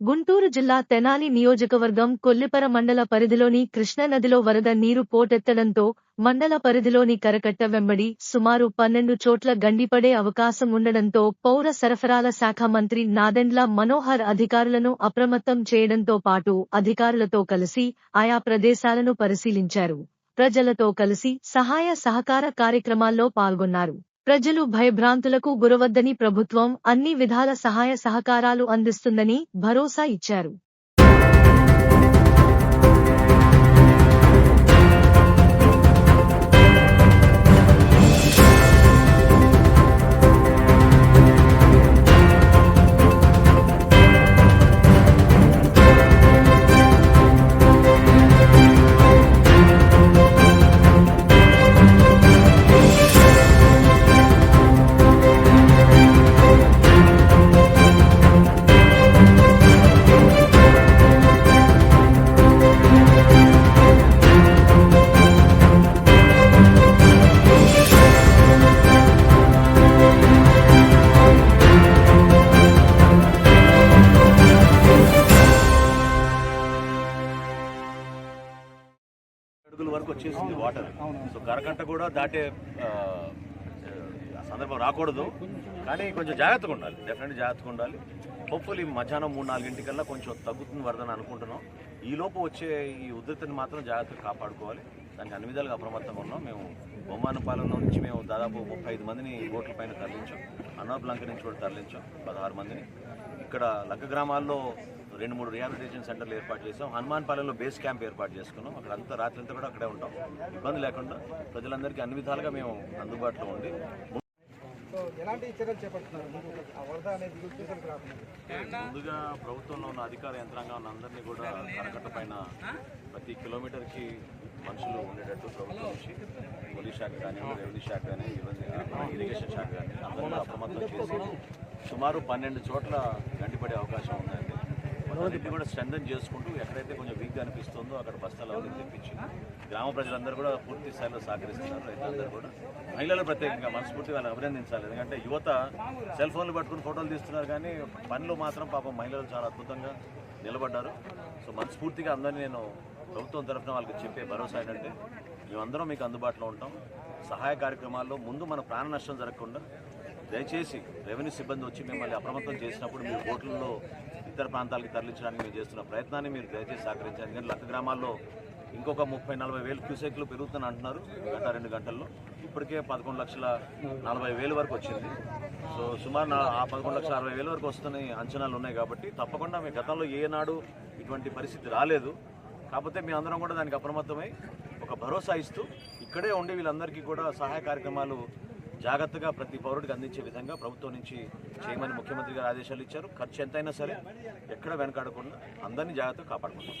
గుంటూరు జిల్లా తెనాలి నియోజకవర్గం కొల్లిపర మండల పరిధిలోని కృష్ణానదిలో వరద నీరు పోటెత్తడంతో మండల పరిధిలోని కరకట్ట వెంబడి సుమారు పన్నెండు చోట్ల గండిపడే అవకాశం ఉండడంతో పౌర సరఫరాల శాఖ మంత్రి నాదెండ్ల మనోహర్ అధికారులను అప్రమత్తం చేయడంతో పాటు అధికారులతో కలిసి ఆయా ప్రదేశాలను పరిశీలించారు. ప్రజలతో కలిసి సహాయ సహకార కార్యక్రమాల్లో పాల్గొన్నారు. ప్రజలు భయభ్రాంతులకు గురవద్దని ప్రభుత్వం అన్ని విధాల సహాయ సహకారాలు అందిస్తుందని భరోసా ఇచ్చారు. వరకు వచ్చేసింది వాటర్. సో కరకంట కూడా దాటే సందర్భం రాకూడదు. కానీ కొంచెం జాగ్రత్తగా ఉండాలి. డెఫినెట్ జాగ్రత్తగా ఉండాలి. హోప్ఫుల్లీ మధ్యాహ్నం మూడు నాలుగింటికల్లా కొంచెం తగ్గుతుంది వరదని అనుకుంటున్నాం. ఈ లోపు వచ్చే ఈ ఉధృతిని మాత్రం జాగ్రత్తగా కాపాడుకోవాలి. దానికి అన్ని విధాలుగా అప్రమత్తంగా ఉన్నాం. మేము బొమ్మానపాలెం నుంచి మేము దాదాపు ముప్పై ఐదు మందిని బోట్ల పైన తరలించాం. అన్నోబ్ నుంచి కూడా తరలించాం. పదహారు మందిని. ఇక్కడ లక్క గ్రామాల్లో రెండు మూడు రిహాబిలిటేషన్ సెంటర్లు ఏర్పాటు చేసాం హనుమాన్పాలెంలో బేస్ క్యాంప్ ఏర్పాటు చేసుకున్నాం. అక్కడ అంతా రాత్రి అంతా కూడా అక్కడే ఉంటాం. ఇబ్బంది లేకుండా ప్రజలందరికీ అన్ని విధాలుగా మేము అందుబాటులో ఉండి ముందుగా ప్రభుత్వంలో ఉన్న అధికార యంత్రాంగం అందరినీ కూడా కరకట్ట పైన ప్రతి కిలోమీటర్కి మనుషులు ఉండేటట్టు ప్రభుత్వం నుంచి పోలీస్ శాఖ కానీ రెవెన్యూ శాఖ కానీ ఇరిగేషన్ శాఖ కానీ అందరూ అప్రమత్తం చేసి సుమారు పన్నెండు చోట్ల గంటిపడే అవకాశం ఉందండి. మొత్తాన్ని కూడా స్ట్రెంథన్ చేసుకుంటూ ఎక్కడైతే కొంచెం వీక్గా అనిపిస్తుందో అక్కడ బస్తాలు అవన్నీ తెప్పించి గ్రామ ప్రజలందరూ కూడా పూర్తి స్థాయిలో సహకరిస్తున్నారు రైతులందరూ కూడా. మహిళలు ప్రత్యేకంగా మనస్ఫూర్తిగా వాళ్ళని అభినందించాలి. ఎందుకంటే యువత సెల్ ఫోన్లు పట్టుకుని ఫోటోలు తీస్తున్నారు కానీ పనిలో మాత్రం పాపం మహిళలు చాలా అద్భుతంగా నిలబడ్డారు. సో మనస్ఫూర్తిగా అందరినీ నేను ప్రభుత్వం తరఫున వాళ్ళకి చెప్పే భరోసా ఏంటంటే మేమందరం మీకు అందుబాటులో ఉంటాం. సహాయ కార్యక్రమాల్లో ముందు మన ప్రాణ నష్టం జరగకుండా దయచేసి రెవెన్యూ సిబ్బంది వచ్చి మిమ్మల్ని అప్రమత్తం చేసినప్పుడు మీరు బోట్లలో ఇతర ప్రాంతాలకు తరలించడానికి మేము చేస్తున్న ప్రయత్నాన్ని మీరు దయచేసి సహకరించాలి ఎందుకంటే లక్క గ్రామాల్లో ఇంకొక ముప్పై నలభై వేలు క్యూసెక్లు పెరుగుతాను అంటున్నారు గంట రెండు గంటల్లో. ఇప్పటికే పదకొండు లక్షల నలభై వేలు వరకు వచ్చింది. సో సుమారు ఆ పదకొండు లక్షల అరవై వేల వరకు వస్తున్న అంచనాలు ఉన్నాయి కాబట్టి తప్పకుండా మీ గతంలో ఏనాడు ఇటువంటి పరిస్థితి రాలేదు. కాకపోతే మీ అందరం కూడా దానికి అప్రమత్తమై ఒక భరోసా ఇస్తూ ఇక్కడే ఉండి వీళ్ళందరికీ కూడా సహాయ కార్యక్రమాలు జాగ్రత్తగా ప్రతి పౌరుడికి అందించే విధంగా ప్రభుత్వం నుంచి చేయమని ముఖ్యమంత్రి గారు ఆదేశాలు ఇచ్చారు. ఖర్చు ఎంతైనా సరే ఎక్కడ వెనకాడకుండా అందరినీ జాగ్రత్తగా కాపాడుకుంటాం